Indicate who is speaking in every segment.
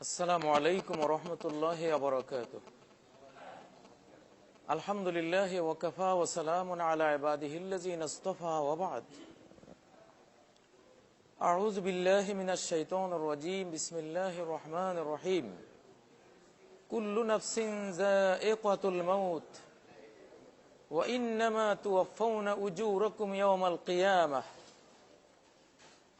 Speaker 1: السلام عليكم ورحمة الله وبركاته الحمد لله وكفى وسلام على عباده الذين اصطفى وبعد أعوذ بالله من الشيطان الرجيم بسم الله الرحمن الرحيم كل نفس ذائقة الموت وإنما توفون أجوركم يوم القيامة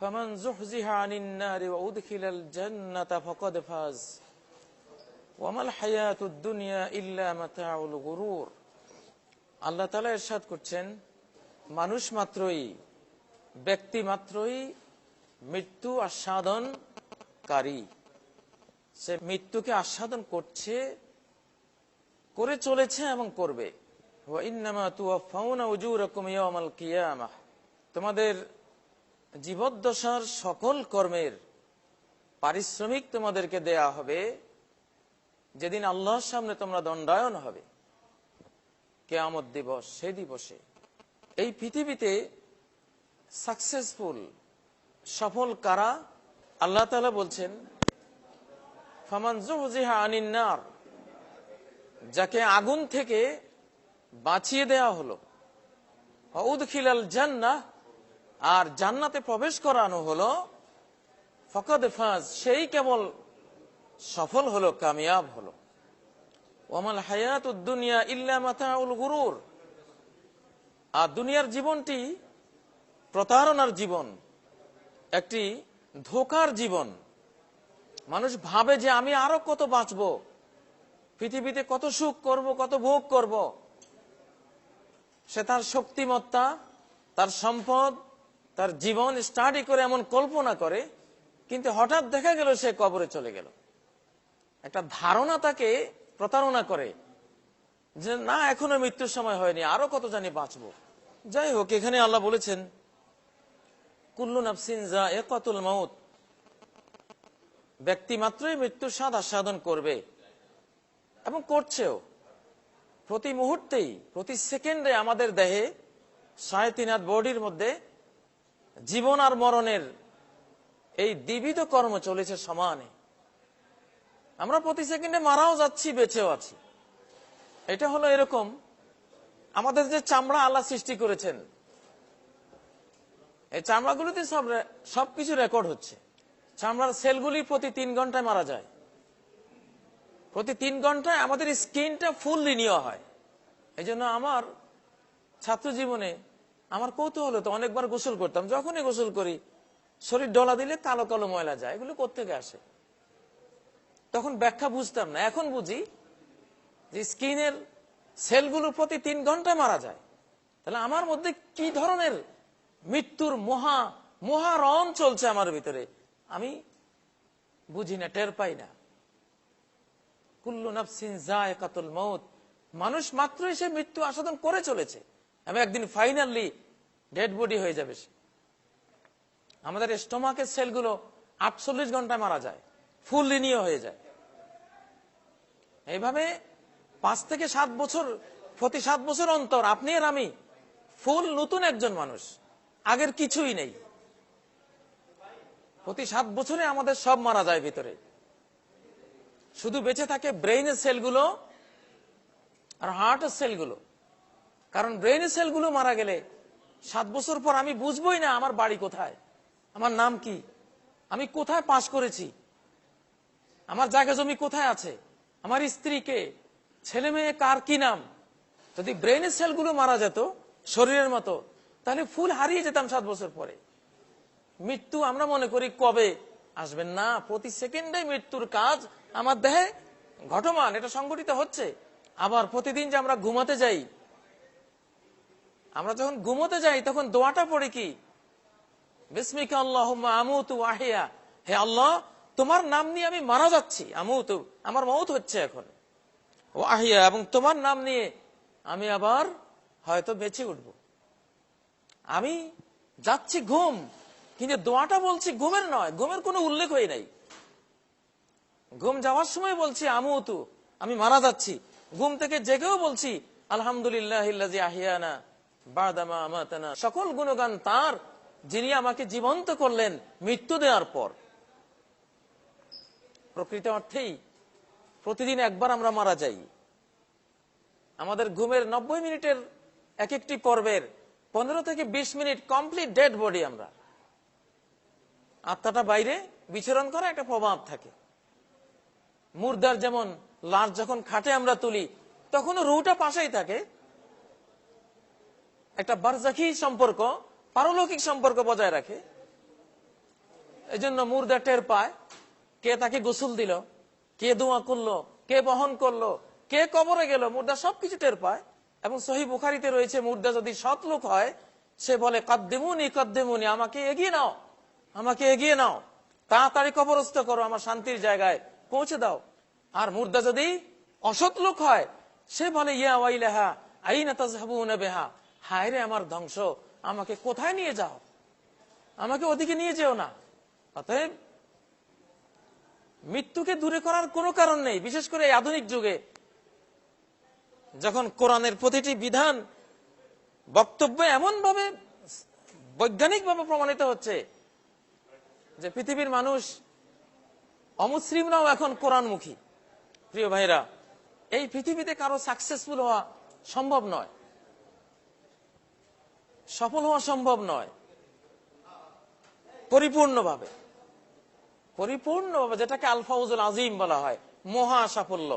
Speaker 1: فمن زحزح عن النار وأدخل الجنة فقد فاز وما الحياة الدنيا إلا متاع الغرور আল্লাহ তালা এরশাদ করছেন মানুষ মাত্রই ব্যক্তি মাত্রই মৃত্যু আস্বাদনকারী সে মৃত্যুকে আস্বাদন করছে করে চলেছে এবং করবে ওয়াইন্নামা তুওয়াফাউনা উজুরাকুম ইয়াওমাল কিয়ামাহ তোমাদের জীবদ্দশার সকল কর্মের পারিশ্রমিক তোমাদেরকে দেয়া হবে। যেদিন আল্লাহর সামনে তোমরা দণ্ডায়ন হবে, কেয়ামত দিবস, সে দিবসে। এই পৃথিবীতে সাকসেসফুল সফল কারা? আল্লাহ তালা বলছেন, ফামান জুহজিহা আনিন্নার যাকে আগুন থেকে বাঁচিয়ে দেয়া হলো। উদখিলাল জান্নাহ আর জান্নাতে প্রবেশ করানো হলো, ফকদ ফাজ, সেই কেবল সফল হলো, কামিয়াব হলো। ওমাল হায়াত দুনিয়া ইল্লা মাতাউল গুরুর। আর দুনিয়ার জীবনটি প্রতারণার জীবন, একটি ধোকার জীবন। মানুষ ভাবে যে আমি আরও কত বাঁচব, পৃথিবীতে কত সুখ করব, কত ভোগ করব। সে তার শক্তিমত্তা, তার সম্পদ তার জীবন স্টাডি করে এমন কল্পনা করে, কিন্তু হঠাৎ দেখা গেল সে কবরে চলে গেল। একটা ধারণা তাকে প্রতারণা করে যে, না, এখনও মৃত্যুর সময় হয়নি, আরও কত জানি বাঁচব। যাই হোক, এখানে আল্লাহ বলেছেন, কুল্লু নাফসিন যা একতুল মাউত। ব্যক্তি মাত্রই মৃত্যুর স্বাদ আস্বাদন করবে এবং করছেও। প্রতি মুহূর্তেই, প্রতি সেকেন্ডে আমাদের দেহে সাড়ে তিন হাত বডির মধ্যে জীবন আর মরণের এই দ্বিবিধ কর্ম চলেছে সমানে। আমরা প্রতি সেকেন্ডে মারাও যাচ্ছি, বেঁচেও আছি। এটা হলো এরকম আমাদের যে চামড়া আল্লাহ সৃষ্টি করেছেন। এই চামড়াগুলোতে সব সবকিছু রেকর্ড হচ্ছে। চামড়ার সেলগুলি প্রতি তিন ঘন্টায় মারা যায়। প্রতি তিন ঘন্টায় আমাদের স্কিনটা ফুল রিনিউ হয়। এই আমার ছাত্র জীবনে আমার কৌতূহল হতো, অনেকবার গোসল করতাম, যখনই গোসল করি, শরীর ডলা দিলে কালো কালো ময়লা যায়, এগুলো কোথেকে আসে? তখন ব্যাখ্যা বুঝতাম না। এখন বুঝি যে স্কিনের সেলগুলো প্রতি তিন ঘণ্টা মারা যায়। তাহলে আমার মধ্যে কি ধরনের মৃত্যুর মহা মহারণ চলছে আমার ভিতরে? আমি বুঝি না, টের পাই না। কুল্লু নফসিন যায় কাতুল মৌত মানুষ মাত্রই সে মৃত্যু আসাদন করে চলেছে। আমি একদিন ফাইনালি ডেড বডি হয়ে যাবে সে। আমাদের স্টোমাকের সেলগুলো আটচল্লিশ ঘন্টায় মারা যায়, ফুল রিনিও হয়ে যায়। এইভাবে পাঁচ থেকে সাত বছর, প্রতি সাত বছর অন্তর আপনি আর আমি ফুল নতুন একজন মানুষ, আগের কিছুই নেই। প্রতি সাত বছরে আমাদের সব মারা যায় ভিতরে। শুধু বেঁচে থাকে ব্রেইনের সেলগুলো আর হার্টের সেলগুলো। কারণ ব্রেইনের সেলগুলো মারা গেলে সাত বছর পর আমি বুঝবই না আমার বাড়ি কোথায়। আমার নাম কি? আমি কোথায় পাশ করেছি? আমার জায়গা জমি কোথায় আছে? আমার স্ত্রীকে ছেলে মেয়ে কার কি নাম? যদি ব্রেইনের সেলগুলো মারা যেত, শরীরের মতো, তাহলে ফুল হারিয়ে যেতাম সাত বছর পরে। মৃত্যু আমরা মনে করি কবে? আসবেন না, প্রতি সেকেন্ডে মৃত্যুর কাজ আমার দেহে ঘটমান, এটা সংগঠিত হচ্ছে। আবার প্রতিদিন যে আমরা ঘুমাতে যাই আমরা যখন ঘুমোতে যাই, তখন দোয়াটা পড়ি কি? বিস্মিকা আল্লাহ আমুতু হে আল্লাহ, তোমার নাম নিয়ে আমি মারা যাচ্ছি, আমুতু। আমার মৌত হচ্ছে এখন। ও আহিয়া এবং তোমার নাম নিয়ে আমি আবার হয়তো বেঁচে উঠব। আমি যাচ্ছি ঘুম, কিন্তু দোয়াটা বলছি ঘুমের নয়, ঘুমের কোনো উল্লেখ হয়ে নাই। ঘুম যাওয়ার সময় বলছি, আমুতু, আমি মারা যাচ্ছি। ঘুম থেকে জেগেও বলছি আলহামদুলিল্লাহ আহিয়ানা। বাদামা আমাতানা সকল গুণগান তার, যিনি আমাকে জীবন্ত করলেন মৃত্যু দেওয়ার পর। প্রকৃত অর্থেই প্রতিদিন একবার আমরা মারা যাই। আমাদের ঘুমের নব্বই মিনিটের এক একটি পর্বের পনেরো থেকে বিশ মিনিট কমপ্লিট ডেড বডি আমরা। আত্মাটা বাইরে বিচরণ করা একটা প্রভাব থাকে। মুর্দার যেমন লাশ যখন খাটে আমরা তুলি, তখনও রুটা পাশেই থাকে একটা বারজাকি সম্পর্ক, পারলৌকিক সম্পর্ক বজায় রাখে। এই জন্য মুর্দা টের পায়, কে তাকে গোসল দিল, কে দোয়া করল, কে বহন করল, কে কবরে গেল, মুর্দা সবকিছু টের পায়। এবং সহি বুখারিতে রয়েছে, মুর্দা যদি সৎ লোক হয়, সে বলে, কদ্দেমুনি কদ্দেমুনি, আমাকে এগিয়ে নাও, আমাকে এগিয়ে নাও, তাড়াতাড়ি কবরস্থ করো, আমার শান্তির জায়গায় পৌঁছে দাও। আর মুর্দা যদি অসৎ লোক হয়, সে বলে, ইয়া ওয়াইলাহা, আইনা তাজহাবুনা বেহা। হায় রে আমার ধ্বংস, আমাকে কোথায় নিয়ে যাও? আমাকে ওদিকে নিয়ে যেও না। অতএব মৃত্যুকে দূরে করার কোনো কারণ নেই, বিশেষ করে এই আধুনিক যুগে। যখন কোরআনের প্রতিটি বিধান বক্তব্য এমন ভাবে বৈজ্ঞানিক ভাবে প্রমাণিত হচ্ছে যে পৃথিবীর মানুষ অমুসলিমরাও এখন কোরআনমুখী। প্রিয় ভাইরা এই পৃথিবীতে কারও সাকসেসফুল হওয়া সম্ভব নয়। সফল হওয়া সম্ভব নয়। পরিপূর্ণভাবে। পরিপূর্ণভাবে যেটাকে আলফাউজুল আজিম বলা হয়, মহা সাফল্য।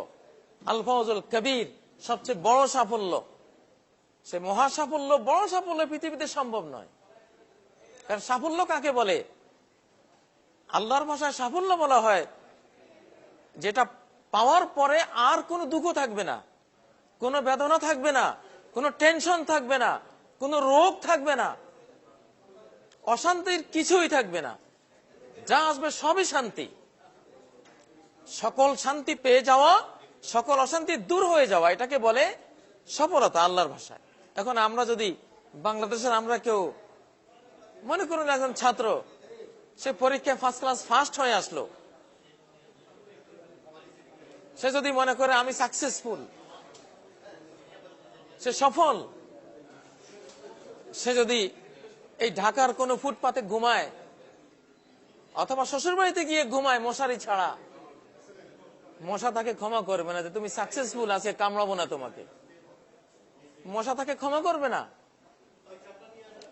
Speaker 1: আলফাউজুল কবির সবচেয়ে বড় সাফল্য। সে মহা সাফল্য, বড় সাফল্য পৃথিবীতে সম্ভব নয়। কারণ সাফল্য কাকে বলে? আল্লাহর ভাষায় সাফল্য বলা হয়, যেটা পাওয়ার পরে আর কোনো দুঃখ থাকবে না, কোনো বেদনা থাকবে না, কোনো টেনশন থাকবে না কোনো রোগ থাকবে না, অশান্তির কিছুই থাকবে না, যা আসবে সবই শান্তি। সকল শান্তি পেয়ে যাওয়া, সকল অশান্তি দূর হয়ে যাওয়া, এটাকে বলে সফলতা আল্লাহর ভাষায়। এখন আমরা যদি বাংলাদেশের আমরা কেউ, মনে করুন একজন ছাত্র, সে পরীক্ষায় ফার্স্ট ক্লাস ফার্স্ট হয়ে আসলো। সে যদি মনে করে আমি সাকসেসফুল সে সফল সে যদি এই ঢাকার কোনো ফুটপাতে ঘুমায়, অথবা শ্বশুর বাড়িতে গিয়ে ঘুমায় মশারি ছাড়া, মশা তাকে ক্ষমা করবে না যে তুমি সাকসেসফুল আছে কামড়াবো না তোমাকে। মশা তাকে ক্ষমা করবে না।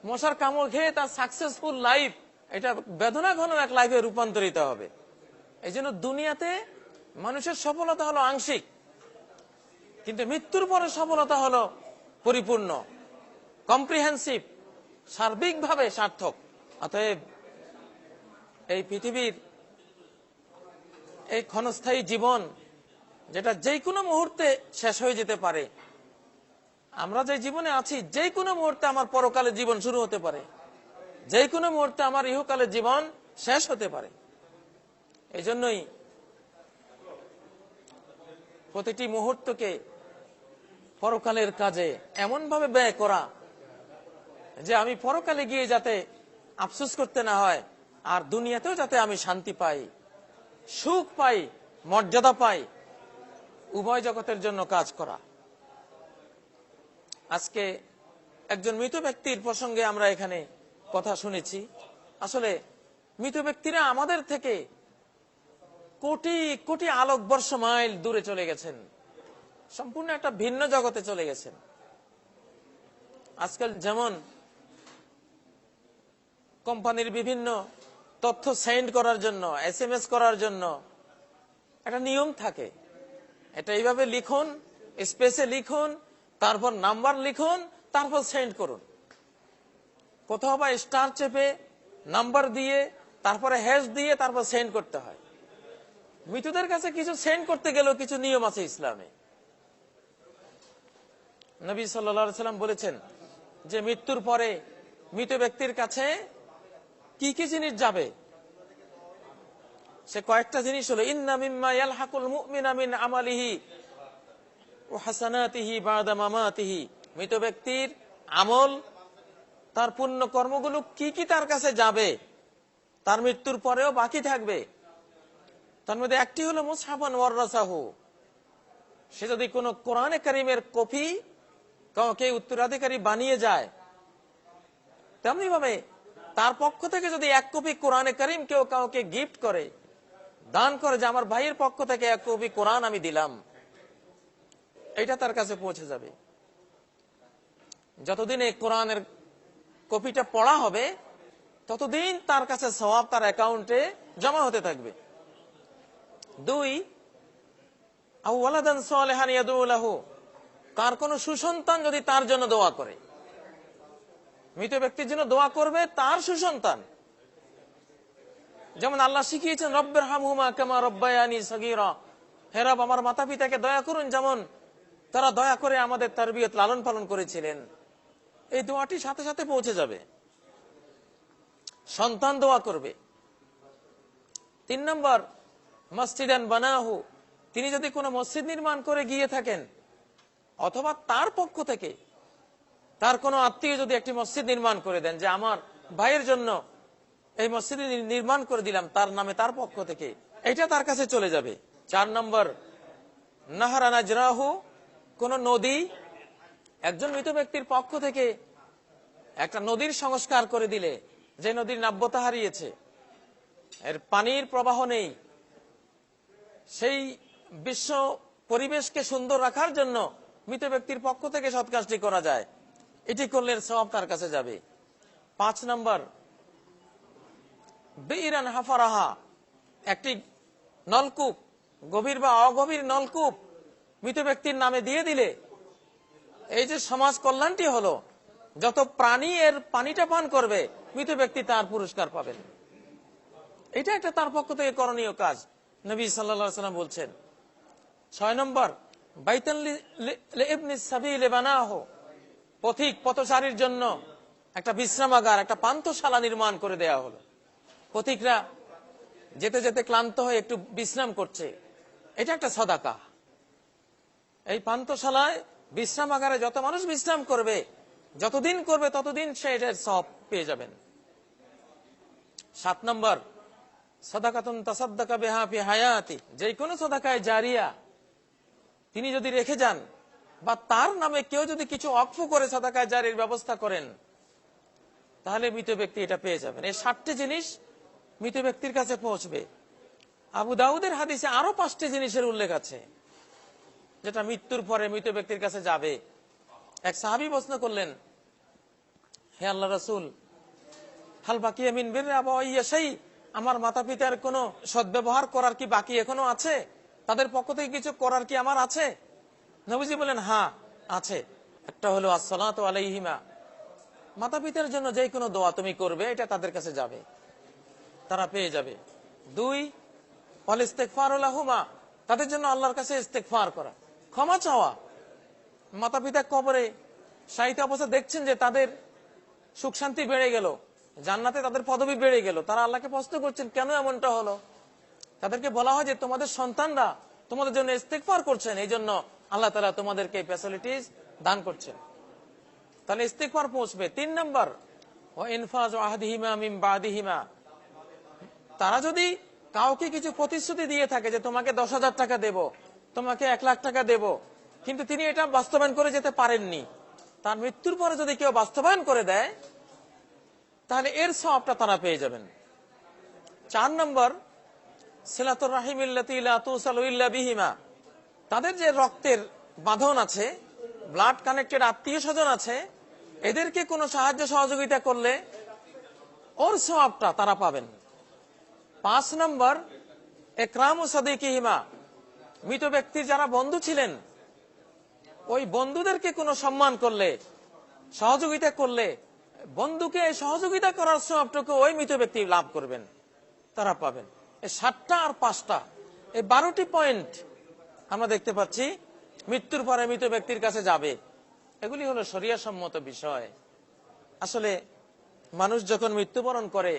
Speaker 1: মশার কামড় খেয়ে তার সাকসেসফুল লাইফ এটা বেদনা ঘন এক লাইফে রূপান্তরিত হবে। এই জন্য দুনিয়াতে মানুষের সফলতা হলো আংশিক, কিন্তু মৃত্যুর পরে সফলতা হলো পরিপূর্ণ। কম্প্রিহেন্সিভ সার্বিকভাবে সার্থক। অতএব এই পৃথিবীর এই ক্ষণস্থায়ী জীবন, যেটা যে কোনো মুহূর্তে শেষ হয়ে যেতে পারে। আমরা যে জীবনে আছি যে কোনো মুহূর্তে আমার পরকালে জীবন শুরু হতে পারে। যে কোনো মুহূর্তে আমার ইহকালে জীবন শেষ হতে পারে। এই জন্যই প্রতিটি মুহূর্তকে পরকালের কাজে এমনভাবে ব্যয় করা যে আমি পরকালে গিয়ে যাতে আফসোস করতে না হয়, আর দুনিয়াতেও যাতে আমি শান্তি পাই, সুখ পাই, মর্যাদা পাই, উভয় জগতের জন্য কাজ করা। আজকে একজন মৃত ব্যক্তির প্রসঙ্গে আমরা এখানে কথা শুনেছি। আসলে মৃত ব্যক্তিরা আমাদের থেকে কোটি কোটি আলোকবর্ষ মাইল দূরে চলে গেছেন। সম্পূর্ণ একটা ভিন্ন জগতে চলে গেছেন। আজকাল যেমন কোম্পানির বিভিন্ন তথ্য সেন্ড করার জন্য এস এম এস করার জন্য। একটা নিয়ম থাকে। এটা এইভাবে লিখুন, স্পেসে লিখুন, তারপর নাম্বার লিখুন, তারপর সেন্ড করুন। কোথাও বা স্টার চেপে নাম্বার দিয়ে, তারপরে হ্যাশ দিয়ে, তারপর সেন্ড করতে হয়। মৃতদের কাছে কিছু সেন্ড করতে গেলেও কিছু নিয়ম আছে ইসলামে। নবী সাল্লাম বলেছেন যে মৃত্যুর পরে মৃত ব্যক্তির কাছে কি কি জিনিস যাবে? সে কয়েকটা জিনিস হলো, ইন্না আমালিহি মৃত ব্যক্তির আমল, তার পুণ্য কর্মগুলো কি কি তার কাছে যাবে? তার মৃত্যুর পরেও বাকি থাকবে। তার মধ্যে একটি হলো মুসাফান ওয়াররাসাহু। সে যদি কোন কোরআনে করিমের কপি কাউকে উত্তরাধিকারী বানিয়ে যায় তেমনি ভাবে তার পক্ষ থেকে যদি এক কপি কোরআনে করিম কেউ কাউকে গিফট করে, দান করে যে আমার ভাইয়ের পক্ষ থেকে এক কপি কোরআন আমি দিলাম, এটা তার কাছে পৌঁছে যাবে। যতদিন এই কোরআনের কপিটা পড়া হবে, ততদিন তার কাছে সওয়াব তার অ্যাকাউন্টে জমা হতে থাকবে। দুই আউ ওয়ালাদান সালেহান তার কোন সুসন্তান যদি তার জন্য দোয়া করে মৃত ব্যক্তির জন্য দোয়া করবে তার সুসন্তান। যেমন আল্লাহ শিখিয়েছেন, রব্বের হামহুমা কেমা রব্বায়ানি সগীরা। হে রব, আমার মাতা পিতাকে দয়া করুন, যেমন তারা দয়া করে আমাদের তারবিয়ত লালন পালন করেছিলেন। এই দোয়াটি সাথে সাথে পৌঁছে যাবে। সন্তান দোয়া করবে। তিন নম্বর, মসজিদান বানাহু। তিনি যদি কোনো মসজিদ নির্মাণ করে গিয়ে থাকেন, অথবা তার পক্ষ থেকে তার কোনো আত্মীয় যদি একটি মসজিদ নির্মাণ করে দেন যে আমার ভাইয়ের জন্য এই মসজিদ নির্মাণ করে দিলাম, তার নামে তার পক্ষ থেকে, এটা তার কাছে চলে যাবে। চার নম্বর নাহারানা জরাহু কোন নদী, একজন মৃত ব্যক্তির পক্ষ থেকে একটা নদীর সংস্কার করে দিলে, যে নদীর নাব্যতা হারিয়েছে, এর পানির প্রবাহ নেই, সেই বিশ্ব পরিবেশকে সুন্দর রাখার জন্য মৃত ব্যক্তির পক্ষ থেকে সৎ কাজটি করা যায়। এটি করলে সব তার কাছে যাবে। পাঁচ নম্বর, বেইরান হাফারাহা, একটি নলকূপ, গভীর বা অগভীর নলকূপ মৃত ব্যক্তির নামে দিয়ে দিলে। এই যে সমাজ কল্যাণটি হলো, যত প্রাণী এর পানিটা পান করবে, মৃত ব্যক্তি তার পুরস্কার পাবেন। এটা একটা তার পক্ষ থেকে করণীয় কাজ, নবী সাল্লা সাল্লাম বলছেন। ছয় নম্বর পথিক পথচারীর জন্য একটা বিশ্রামাগার, একটা পান্থশালা নির্মাণ করে দেয়া হলো। পথিকরা যেতে যেতে ক্লান্ত হয়ে একটু বিশ্রাম করছে। এটা একটা সদাকা। এই পান্থশালায় বিশ্রামাগারে যত মানুষ বিশ্রাম করবে, যতদিন করবে ততদিন সে এটার সব পেয়ে যাবেন। সাত নম্বর, সদাকাতুন তাসাদ্দাকা বেহাফি হায়াতি। যে কোনো সদাকায় জারিয়া তিনি যদি রেখে যান বা তার নামে কেউ যদি কিছু অক্ষ করে সদাকায় জারির ব্যবস্থা করেন, তাহলে মৃত ব্যক্তি এটা পেয়ে যাবেন। এই ষাটটি জিনিস মৃত ব্যক্তির কাছে পৌঁছবে। আবু দাউদের হাদিসে আরও পাঁচটি জিনিসের উল্লেখ আছে, যেটা মৃত্যুর পরে মৃত ব্যক্তির কাছে যাবে। এক সাহাবি প্রশ্ন করলেন, হে আল্লাহ রসুল, হাল বাকি আমিন বের সেই আমার মাতা পিতার কোন সদ্ব্যবহার করার কি বাকি এখনও আছে? তাদের পক্ষ থেকে কিছু করার কি আমার আছে? নবীজি বলেন হ্যাঁ আছে। একটা হলো, আসসালাত আলাইহিমা। মাতা পিতার জন্য যে কোনো দোয়া তুমি করবে, এটা তাদের কাছে যাবে। তারা পেয়ে যাবে। দুই অল ইস্তেকফার হুমা তাদের জন্য আল্লাহর কাছে ইস্তেকফার করা। ক্ষমা চাওয়া। মাতা পিতা কবরে সাহিত্য অবস্থা দেখছেন যে তাদের সুখ শান্তি বেড়ে গেল। জান্নাতে তাদের পদবি বেড়ে গেল। তারা আল্লাহকে প্রশ্ন করছেন, কেন এমনটা হলো? তাদেরকে বলা হয় যে, তোমাদের সন্তানরা তোমাদের জন্য ইস্তেকফার করছেন। এই জন্য আল্লাহ তালা তোমাদেরকে ফ্যাসিলিটিস দান করছেন। তাহলে ইস্তেকফার পৌঁছবে। তিন নম্বর ও ইনফাজ তারা যদি কাউকে কিছু প্রতিশ্রুতি দিয়ে থাকে যে তোমাকে দশ হাজার টাকা দেব, তোমাকে এক লাখ টাকা দেব, কিন্তু তিনি এটা বাস্তবায়ন করে যেতে পারেননি, তার মৃত্যুর পরে যদি কেউ বাস্তবায়ন করে দেয়, তাহলে এর সবটা তারা পেয়ে যাবেন। চার নম্বর, সিলাতুর রাহিমিল্লাতিহিমা তাদের যে রক্তের বাঁধন আছে ব্লাড কানেক্টেড আত্মীয় স্বজন আছে, এদেরকে কোনো সাহায্য সহযোগিতা করলে ওর সবটা তারা পাবেন। পাঁচ নম্বর, একরাম ও সাদিকিহিমা। মৃত ব্যক্তির যারা বন্ধু ছিলেন, ওই বন্ধুদেরকে কোনো সম্মান করলে, সহযোগিতা করলে, বন্ধুকে সহযোগিতা করার সবটুকু ওই মৃত ব্যক্তি লাভ করবেন, তারা পাবেন। এই সাতটা আর পাঁচটা, এই বারোটি পয়েন্ট আমরা দেখতে পাচ্ছি, মৃত্যুর পরে মৃত ব্যক্তির কাছে যাবে। এগুলি হলো সম্মত বিষয়। আসলে মানুষ যখন মৃত্যুবরণ করে,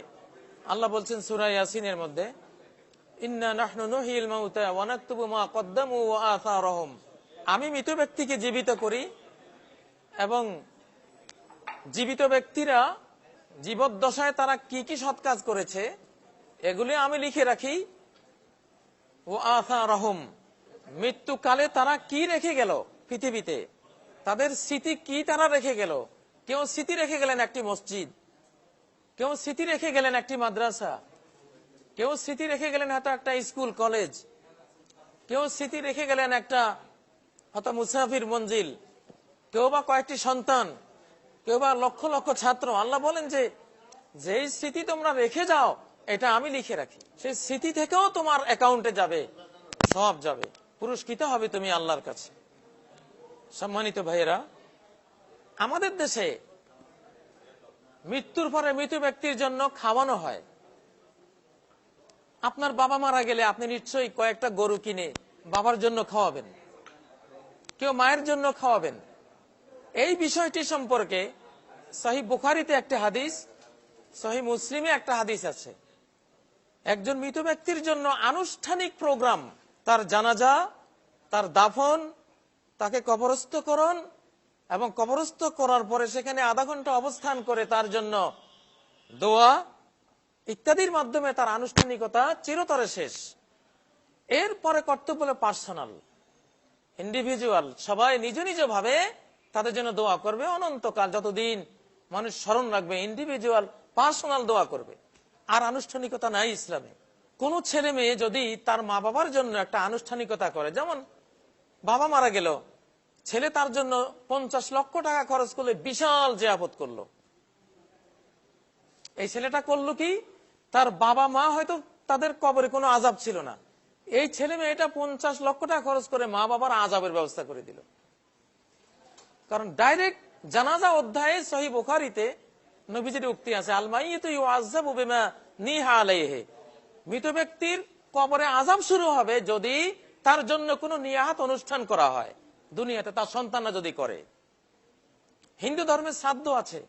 Speaker 1: আল্লাহ বলছেন সুরাই ইয়াসিনের মধ্যে আমি মৃত ব্যক্তিকে জীবিত করি এবং জীবিত ব্যক্তিরা জীবদ্দশায় তারা কি কি সৎ কাজ করেছে, এগুলি আমি লিখে রাখি। ও আথা রহম মৃত্যুকালে তারা কি রেখে গেল পৃথিবীতে? তাদের স্মৃতি কি তারা রেখে গেল? কেউ স্মৃতি রেখে গেলেন একটি মসজিদ। কেউ স্মৃতি রেখে গেলেন একটি মাদ্রাসা। কেউ স্মৃতি রেখে গেলেন হয়তো একটা স্কুল, কলেজ। কেউ স্মৃতি রেখে গেলেন একটা হয়তো মুসাফির মঞ্জিল। কেউ বা কয়েকটি সন্তান। কেউ বা লক্ষ লক্ষ ছাত্র। আল্লাহ বলেন যে, যেই স্মৃতি তোমরা রেখে যাও, এটা আমি লিখে রাখি। সেই স্মৃতি থেকেও তোমার অ্যাকাউন্টে যাবে, সব যাবে। পুরস্কৃত হবে তুমি আল্লাহর কাছে। সম্মানিত ভাইয়েরা, আমাদের দেশে মৃত্যুর পরে মৃত ব্যক্তির জন্য খাওয়ানো হয়। আপনার বাবা মারা গেলে আপনি নিশ্চয়ই কয়েকটা গরু কিনে বাবার জন্য খাওয়াবেন, কেউ মায়ের জন্য খাওয়াবেন। এই বিষয়টি সম্পর্কে সহি বুখারিতে একটা হাদিস, সহি মুসলিমে একটা হাদিস আছে। একজন মৃত ব্যক্তির জন্য আনুষ্ঠানিক প্রোগ্রাম তার জানাজা, তার দাফন, তাকে কবরস্থকরণ এবং কবরস্থ করার পরে সেখানে আধা ঘণ্টা অবস্থান করে তার জন্য দোয়া ইত্যাদির মাধ্যমে তার আনুষ্ঠানিকতা চিরতরে শেষ। এরপরে কর্তব্য হলো পার্সোনাল ইন্ডিভিজুয়াল সবাই নিজ নিজ ভাবে তাদের জন্য দোয়া করবে। অনন্তকাল যতদিন মানুষ স্মরণ রাখবে ইন্ডিভিজুয়াল পার্সোনাল দোয়া করবে। আর আনুষ্ঠানিকতা নাই ইসলামে। কোন ছেলে মেয়ে যদি তার মা বাবার জন্য একটা আনুষ্ঠানিকতা করে, যেমন বাবা মারা গেল, ছেলে তার জন্য পঞ্চাশ লক্ষ টাকা খরচ করলে বিশাল জেয়াপত করল। এই ছেলেটা করল কি? তার বাবা মা হয়তো তাদের কবরে কোনো আজাব ছিল না। এই ছেলে মেয়েটা পঞ্চাশ লক্ষ টাকা খরচ করে মা বাবার আজাবের ব্যবস্থা করে দিল। কারণ ডাইরেক্ট জানাজা অধ্যায়ে সহি বোখারিতে নবীজির উক্তি আছে আলমাই তো আজাব উবেমা নিহা আলাইহে। মৃত ব্যক্তির কবরে আজাব শুরু হবে যদি তার জন্য কোনো নিয়াহাত অনুষ্ঠান করা হয়। দুনিয়াতে তার সন্তানরা যদি করে। হিন্দু ধর্মের শ্রাদ্ধ আছে।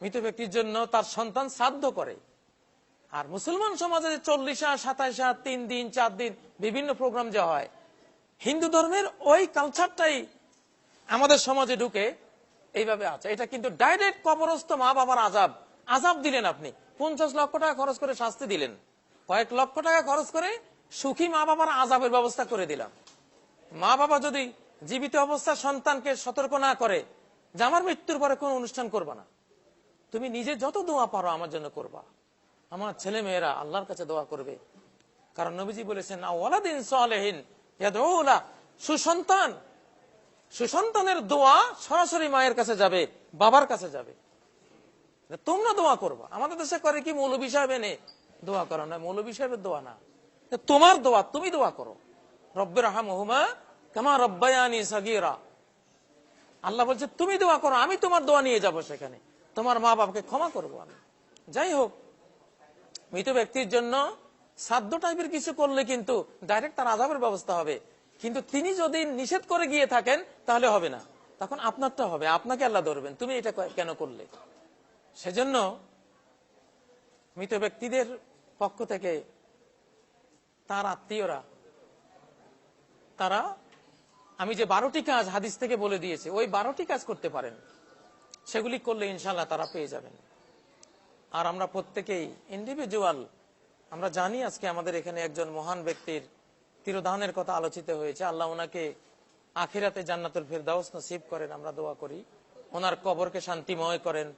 Speaker 1: মৃত ব্যক্তির জন্য তার সন্তান শ্রাদ্ধ করে। আর মুসলমান সমাজে চল্লিশ, সাতাইশ, তিন দিন, চার দিন বিভিন্ন প্রোগ্রাম যে হয়, হিন্দু ধর্মের ওই কালচারটাই আমাদের সমাজে ঢুকে এইভাবে আছে। এটা কিন্তু ডাইরেক্ট কবরস্থ মা বাবার আজাব আজাব দিলেন আপনি। পঞ্চাশ লক্ষ টাকা খরচ করে শাস্তি দিলেন। কয়েক লক্ষ টাকা খরচ করে সুখী মা বাবার আজাবের ব্যবস্থা করে দিলাম। মা বাবা যদি জীবিত অবস্থা সন্তানকে সতর্ক না করে, যে আমার মৃত্যুর পরে কোনো অনুষ্ঠান করবা না, তুমি নিজে যত দোয়া পারো আমার জন্য করবা। আমার ছেলে মেয়েরা আল্লাহর কাছে দোয়া করবে। কারণ নবীজি বলেছেন ওয়ালাদিন সালেহীন সুসন্তান, সুসন্তানের দোয়া সরাসরি মায়ের কাছে যাবে, বাবার কাছে যাবে। তোমরা দোয়া করবা। আমাদের দেশে করে কি মৌলবী সাহেব এনে দোয়া করো না, মৌলবী সাহেবের দোয়া না। তোমার দোয়া, তুমি দোয়া করো। রব্বের আহমা কামা রব্বায়ানি সাগিরা। আল্লাহ বলছে, তুমি দোয়া করো, আমি তোমার দোয়া নিয়ে যাব সেখানে। তোমার মা বাবাকে ক্ষমা করব আমি। যাই হোক, মৃত ব্যক্তির জন্য সাধ্য টাইপের কিছু করলে কিন্তু ডাইরেক্ট তার আজাবের ব্যবস্থা হবে। কিন্তু তিনি যদি নিষেধ করে গিয়ে থাকেন, তাহলে হবে না। তখন আপনারটা হবে, আপনাকে আল্লাহ ধরবেন। তুমি এটা কেন করলে? সেজন্য মৃত ব্যক্তিদের পক্ষ থেকে তার আত্মীয়রা, তারা, আমি যে বারোটি কাজ হাদিস থেকে বলে দিয়েছি, ওই বারোটি কাজ করতে পারেন। সেগুলি করলে ইনশাল্লাহ তারা পেয়ে যাবেন। আর আমরা প্রত্যেকেই ইন্ডিভিজুয়াল আমরা জানি আজকে আমাদের এখানে একজন মহান ব্যক্তির তিরোধানের কথা আলোচিত হয়েছে। আল্লাহ ওনাকে আখিরাতে জান্নাতুল ফেরদাউস নসিব করেন, আমরা দোয়া করি। ওনার কবরকে শান্তিময় করেন,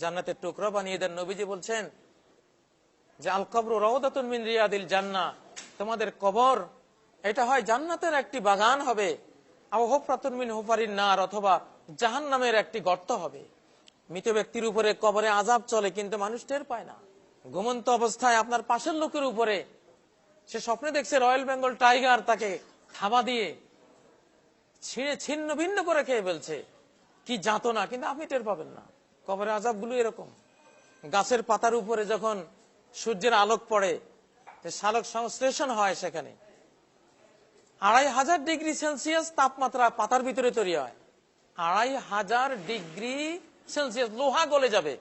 Speaker 1: জান্নাতের টুকরো বানিয়ে দেন। নবীজি বলছেন যে আল কবর রওদাতুন মিন রিয়াদিল জান্না তোমাদের কবর, এটা হয় জান্নাতের একটি বাগান হবে। নার, অথবা জাহান নামের একটি গর্ত হবে। মৃত ব্যক্তির উপরে কবরে আজাব চলে, কিন্তু মানুষ টের পায় না। ঘুমন্ত অবস্থায় আপনার পাশের লোকের উপরে। সে স্বপ্নে দেখছে রয়্যাল বেঙ্গল টাইগার তাকে থাবা দিয়ে ছিঁড়ে ছিন্ন ভিন্ন করে খেয়ে ফেলছে। কি জাতো না কিন্তু আপনি টের পাবেন না। কবরে আজাবগুলো এরকম। গাছের পাতার উপরে যখন সূর্যের আলোক পড়ে সালোক সংশ্লেষণ হয় সেখানে। আড়াই হাজার ডিগ্রি সেলসিয়াস তাপমাত্রা পাতার ভিতরে তৈরি হয়। আড়াই হাজার ডিগ্রি সেলসিয়াস লোহা গলে যাবে।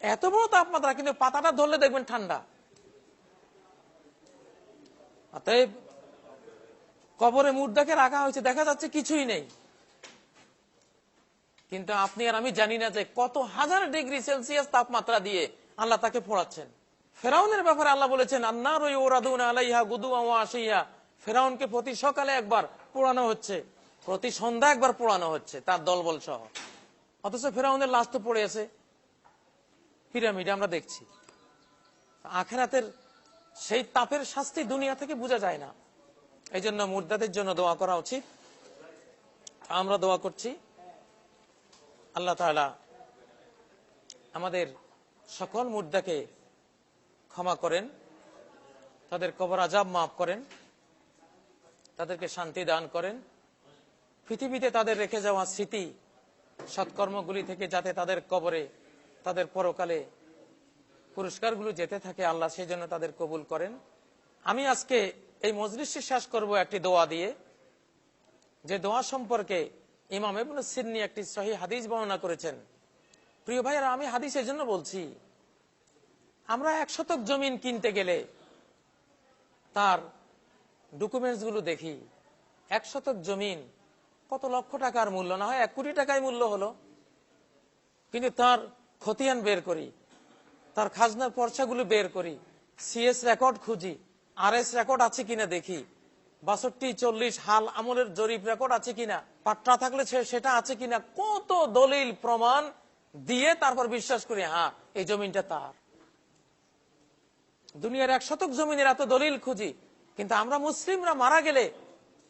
Speaker 1: এত বড় তাপমাত্রা, কিন্তু পাতাটা ধরলে দেখবেন ঠান্ডা। কবরে মুদ্রাকে রাখা হয়েছে, দেখা যাচ্ছে কিছুই নেই। কিন্তু আপনি আর আমি জানি না যে কত হাজার ডিগ্রি সেলসিয়াস তাপমাত্রা দিয়ে আল্লাহ তাকে পড়াচ্ছেন। ফেরাউনের ব্যাপারে আল্লাহ বলেছেন, আন্নার আলাইহা গুদু আসিয়া ফেরাউনকে প্রতি সকালে একবার পোড়ানো হচ্ছে। প্রতি সন্ধ্যা একবার পোড়ানো হচ্ছে তার দলবল সহ অথচ ফেরাউনের লাশ তো পড়ে আছে। পিরামিড আমরা দেখছি। আখেরাতের সেই তাপের শাস্তি দুনিয়া থেকে বোঝা যায় না। এই জন্য মুর্দাদের জন্য দোয়া করা উচিত। আমরা দোয়া করছি। আল্লাহ তাআলা আমাদের সকল মুর্দাকে ক্ষমা করেন, তাদের কবর আজাব মাফ করেন, তাদেরকে শান্তি দান করেন। পৃথিবীতে তাদের রেখে যাওয়া স্মৃতি, সৎকর্মগুলি থেকে যাতে তাদের কবরে, তাদের পরকালে পুরস্কারগুলো যেতে থাকে, আল্লাহ সেই জন্য তাদের কবুল করেন। আমি আজকে এই মজলিসটি শেষ করব একটি দোয়া দিয়ে। যে দোয়া সম্পর্কে ইমাম ইবনে সিন্নি একটি সহি হাদিস বর্ণনা করেছেন প্রিয় ভাইয়েরা, আমি হাদিস এই জন্য বলছি, আমরা এক শতক জমিন কিনতে গেলে তার ডকুমেন্টসগুলো দেখি। এক শতক জমিন কত লক্ষ টাকার মূল্য? না হয় এক কোটি টাকায় মূল্য হলো। কিন্তু তার খতিয়ান বের করি, তার খাজনার পর্চাগুলো বের করি সিএস রেকর্ড খুঁজি আর এস রেকর্ড আছে কিনা দেখি, বাষট্টি, চল্লিশ হাল আমলের জরিপ রেকর্ড আছে কিনা, পাট্টা থাকলে সেটা আছে কিনা, কত দলিল, প্রমাণ দিয়ে তারপর বিশ্বাস করি হ্যাঁ এই জমিনটা তার। দুনিয়ার এক শতক জমিনের এত দলিল খুঁজি, কিন্তু আমরা মুসলিমরা মারা গেলে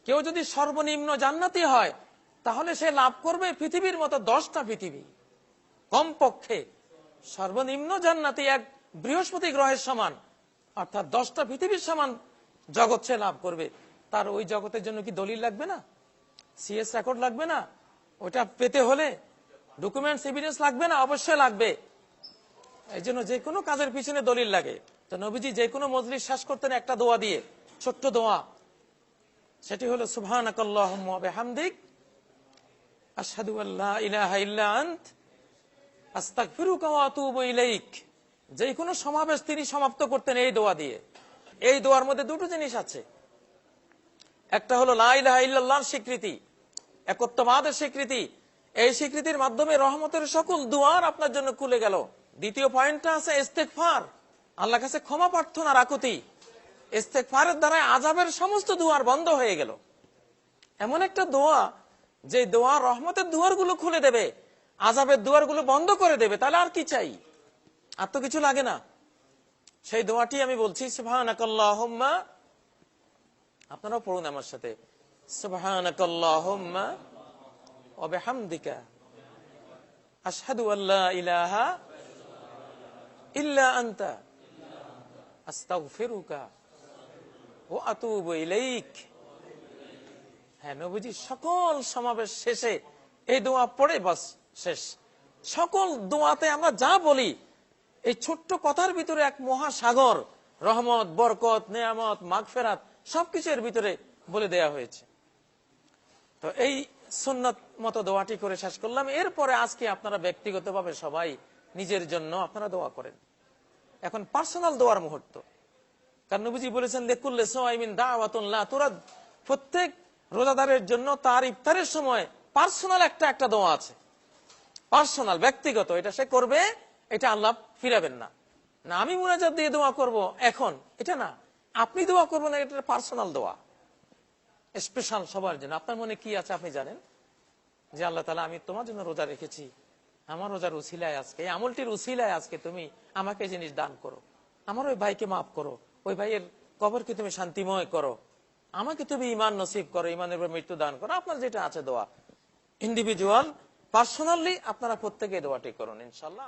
Speaker 1: কেউ যদি সর্বনিম্ন জান্নাতি হয়, তাহলে সে লাভ করবে পৃথিবীর মতো দশটা পৃথিবী। কমপক্ষে সর্বনিম্ন জান্নাতি এক বৃহস্পতি গ্রহের সমান, অর্থাৎ দশটা পৃথিবীর সমান জগৎ সে লাভ করবে। তার ওই জগতের জন্য কি দলিল লাগবে না? সিএস রেকর্ড লাগবে না? ওটা পেতে হলে ডকুমেন্টস এভিডেন্স লাগবে না? অবশ্যই লাগবে। এই জন্য যে কোনো কাজের পিছনে দলিল লাগে। তো নবীজি যে কোনো মজলিস শেষ করতেন একটা দোয়া দিয়ে, ছোট্ট দোয়া। সেটি হলো, সুবহানাকাল্লাহুম্মা ওয়া বিহামদিক, আশহাদু আল্লা ইলাহা ইল্লা আন্ত, আস্তাগফিরুকা ওয়া আতুবু ইলাইক। যে কোনো সমাবেশ তিনি সমাপ্ত করতেন এই দোয়া দিয়ে। এই দোয়ার মধ্যে দুটো জিনিস আছে। একটা হলো, লা ইলাহা ইল্লাল্লাহর স্বীকৃতি। একত্ববাদের স্বীকৃতি। এই স্বীকৃতির মাধ্যমে রহমতের সকল দুয়ার আপনার জন্য খুলে গেল। দ্বিতীয় পয়েন্টটা আছে ইস্তেকফার আল্লাহ কাছে ক্ষমা প্রার্থনা রাকুতি ইস্তেকফারের দ্বারা আজাবের সমস্ত দুয়ার বন্ধ হয়ে গেল। এমন একটা দোয়া, যে দোয়া রহমতের দুয়ারগুলো খুলে দেবে আজাবের দুয়ারগুলো বন্ধ করে দেবে, তাহলে আর কি চাই? আর তো কিছু লাগে না। সেই দোয়াটি আমি বলছি আপনারাও পড়ুন আমার সাথে। সুবহানাকাল্লাহুম্মা। হ্যাঁ সকল সমাবেশ শেষে এই দোয়া পড়ে বাস শেষ। সকল দোয়াতে আমরা যা বলি, এই ছোট্ট কথার ভিতরে এক মহাসাগর, রহমত, বরকত, নেয়ামত, মাগফেরাত সবকিছু এর ভিতরে বলে দেয়া হয়েছে। তো এই সুন্নত মতো দোয়াটি করে শেষ করলাম। এরপরে আজকে আপনারা ব্যক্তিগতভাবে সবাই নিজের জন্য আপনারা দোয়া করেন। এখন পার্সোনাল দোয়ার মুহূর্ত। কারণ নবীজি বলেছেন, লেকুল্লে তোরা প্রত্যেক রোজাদারের জন্য তার ইফতারের সময় পার্সোনাল একটা একটা দোয়া আছে। পার্সোনাল, ব্যক্তিগত, এটা সে করবে, এটা আল্লাহ ফিরাবেন না। না, আমি মুনাজাত দিয়ে দোয়া করব এখন, এটা না। আপনি দোয়া করবেন এটা পার্সোনাল দোয়া। স্পেশাল সবার জন্য। আপনার মনে কি আছে আপনি জানেন? যে আল্লাহ তালা আমি তোমার জন্য রোজা রেখেছি। আমার রোজার উসিলায় আজকে, এই আমলটির উসিলায় আজকে তুমি আমাকে জিনিস দান করো। আমার ওই ভাইকে মাফ করো। ওই ভাইয়ের কবরকে তুমি শান্তিময় করো। আমাকে তুমি ইমান নসিব করো ইমানের উপর মৃত্যু দান করো। আপনার যেটা আছে দোয়া। ইন্ডিভিজুয়াল পার্সোনালি আপনারা প্রত্যেকে দোয়াটি করুন ইনশাল্লাহ